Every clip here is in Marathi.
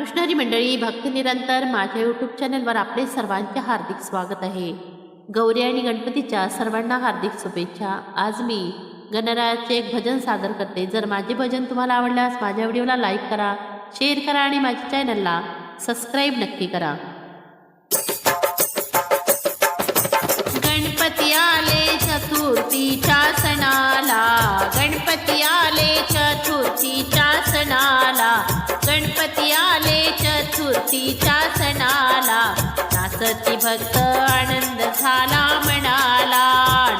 कृष्णारी मंडळी भक्तनिरंतर माझ्या यूट्यूब चॅनलवर आपले सर्वांचे हार्दिक स्वागत आहे. गौरी आणि गणपतीच्या सर्वांना हार्दिक शुभेच्छा. आज मी गणरायाचे एक भजन सादर करते. जर माझे भजन तुम्हाला आवडल्यास माझ्या व्हिडिओला लाईक करा शेअर करा आणि माझ्या चॅनलला सबस्क्राईब नक्की करा. गणपती आले भक्त आनंद झाला म्हणाला.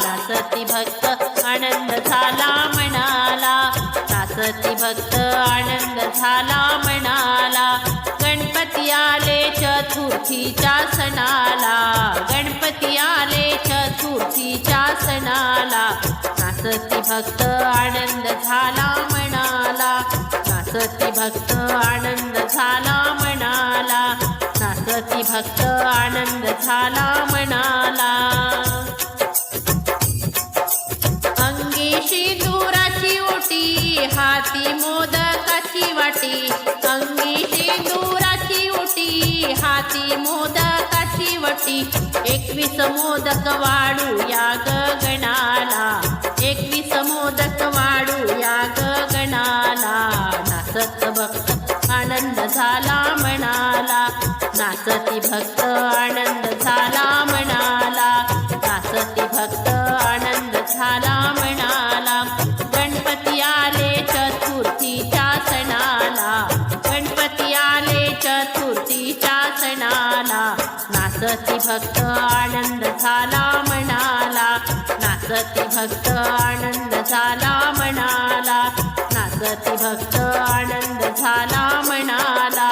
नाचती भक्त आनंद झाला म्हणाला. नाचती भक्त आनंद झाला म्हणाला. गणपती आले चतुर्थीच्या सणाला. गणपती आले चतुर्थीच्या सणाला. नाचती भक्त आनंद झाला म्हणाला. नाचती भक्त आनंद झाला भक्त आनंद झाला म्हणाला अंगी शेंदुराची ओटी हाती मोदकाची वाटी. अंगी शेंदुराची ओटी हाती मोदकाची वाटी. एकवीस मोदक वाढू या गगनाला एकवीस मोदक वाढू नाचती भक्त आनंद झाला म्हणाला. नाचती भक्त आनंद झाला म्हणाला. नाचती भक्त आनंद झाला म्हणाला.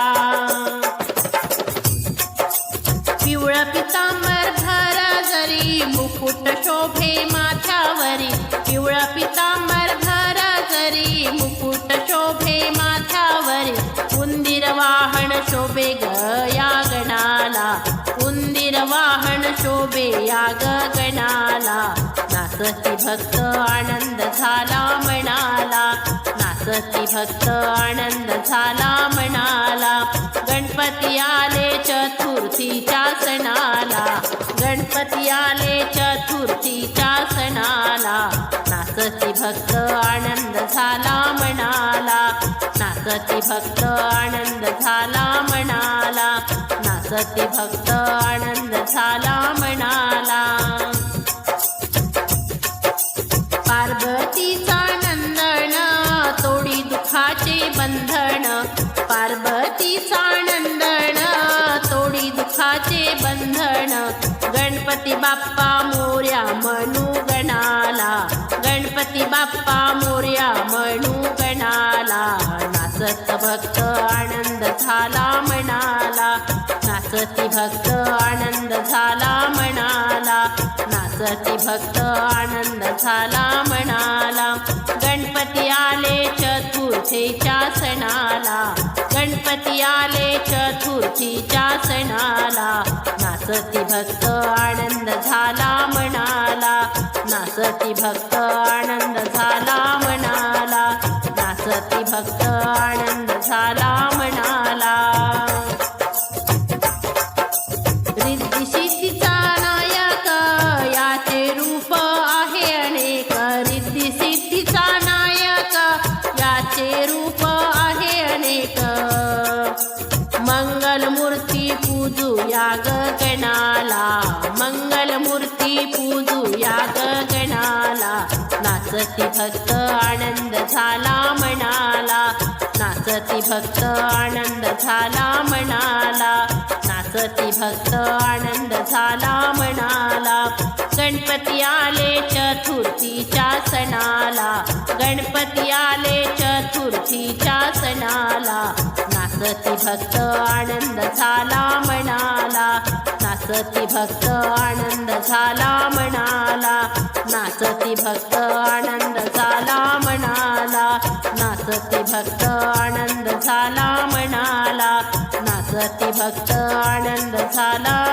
पिवळं पितांबर भर जरी मुकुट शोभे माथ्यावरी. पिवळं पितांबर भर जरी मुकुट शोभे नाचती भक्त आनंद झाला म्हणाला नाचती भक्त आनंद झाला म्हणाला गणपती आले चतुर्थीच्या सणाला. गणपती आले चतुर्थीच्या सणाला. नाचती भक्त आनंद झाला म्हणाला नाचती भक्त आनंद झाला म्हणाला नाचती भक्त आनंद झाला म्हणाला आनंदण तोडी दुखाचे बंधन. गणपती बाप्पा मोर्या म्हणू गणाला. गणपती बाप्पा मोर्या म्हणू गणाला. नाचत भक्त आनंद झाला म्हणाला नाचती भक्त आनंद झाला म्हणाला नाचती भक्त आनंद झाला म्हणाला गणपती आले चतुर्थीच्या सणाला. गणपती आले चतुर्थीच्या सणाला. नाचती भक्त आनंद झाला म्हणाला. नाचती भक्त आनंद झाला नाचती भक्त आनंद झाला म्हणाला नाचती भक्त आनंद झाला म्हणाला नाचती भक्त गणपती आले चतुर्थीच्या सणाला नाचती भक्त आनंद झाला म्हणाला. नाचती भक्त आनंद झाला म्हणाला. नाचती भक्त आनंद झाला म्हणाला. नाचती भक्त आनंद झाला म्हणाला. नाचती भक्त आनंद झाला.